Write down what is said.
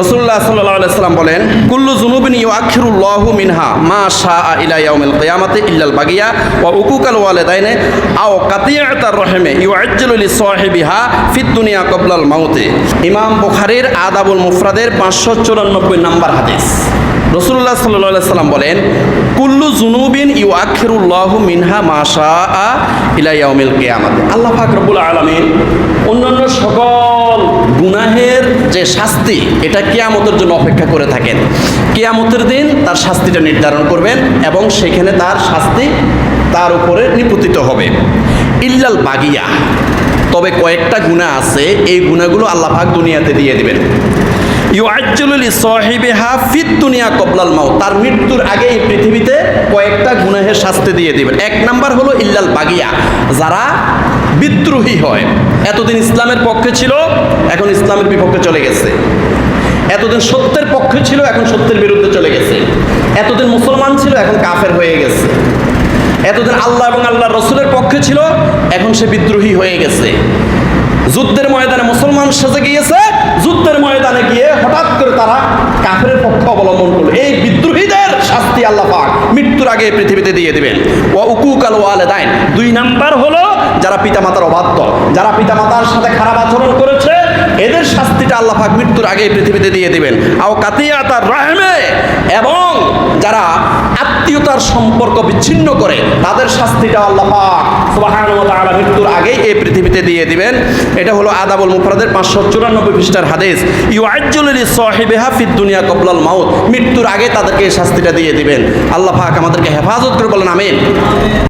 রসুল্লাহ সাল্লাহ সাল্লাম বলেন, কুল্লু জুনুবিন ইউ আখিরুল্লাহু মিনহা মা শাহ ইলা ইয়াউমিল কিয়ামাতি ইল্লাল বাগিয়া ওয়া উকুকাল ওয়ালিদাইনে আও কাতিয়াতার রহিমে ইউ আজ্জালু লি সাহিবিহা ফিদ দুনিয়া কবলাল মাউতে। ইমাম বুখারীর আদাবুল মুফরাদের পাঁচশো চুরানব্বই নাম্বার হাদিস। রসুল্লাহ সাল্লাহ সাল্লাম বলেন, কুল্লু জুনুবিন ইউ আখিরুল্লাহু মিনহা মা শাহ ইলা ইয়াউমিল কিয়ামাতি আল্লাহ পাক রব্বুল আলামিন অন্যান্য সকল শাস্তি, এটা কেয়ামতের জন্য অপেক্ষা করে থাকেন। কেয়ামতের দিন তার শাস্তিটা নির্ধারণ করবেন এবং সেখানে তার শাস্তি তার উপরে নিপতিত হবে। ইল্লাল বাগিয়া। তবে কয়েকটা গুণা আছে, এই গুণাগুলো আল্লাহ পাক দুনিয়াতে দিয়ে দিবেন। তার মৃত্যুর আগে এই পৃথিবীতে কয়েকটা গুনাহের শাস্তি দিয়ে দিবেন। এক নাম্বার হলো ইল্লাল বাগিয়া। যারা বিদ্রোহী হয়। এতদিন ইসলামের পক্ষে ছিল, এখন ইসলামের বিপক্ষে চলে গেছে। এতদিন সত্যের পক্ষে ছিল, এখন সত্যের বিরুদ্ধে চলে গেছে। এতদিন মুসলমান ছিল, এখন কাফের হয়ে গেছে। এতদিন আল্লাহ এবং আল্লাহ রসুলের পক্ষে ছিল, এখন সে বিদ্রোহী হয়ে গেছে। যুদ্ধের ময়দানে মুসলমান সেজে গিয়েছে, যুদ্ধের ময়দানে গিয়ে হঠাৎ করে তারা কাফের পক্ষ অবলম্বন করল। এই পৃথিবীতে দিয়ে দিবেন। ও উকুকাল ওয়ালেদাইন। দুই নাম্বার হলো যারা পিতামাতার অবাধ্য, যারা পিতামাতার সাথে খারাপ আচরণ করেছে এদের আল্লাহ পাক মৃত্যুর আগে পৃথিবীতে দিয়ে দিবেন। আও কাতিয়াতার রাহমে, এবং যারা আত্মীয়তার সম্পর্ক বিচ্ছিন্ন করে, তাদের শাস্তিটা আল্লাহ পাক মৃত্যুর আগেই এই পৃথিবীতে দিয়ে দিবেন। এটা হলো আদাবুল মুফরাদের পাঁচশো চুরানব্বই পৃষ্ঠার হাদিস। ইউআজ্জুল সাহিবিহা ফিদ দুনিয়া কবলাল মাউত। মৃত্যুর আগে তাদেরকে এই শাস্তিটা দিয়ে দিবেন। আল্লাহ পাক আমাদেরকে হেফাজত করে বলেন, আমিন।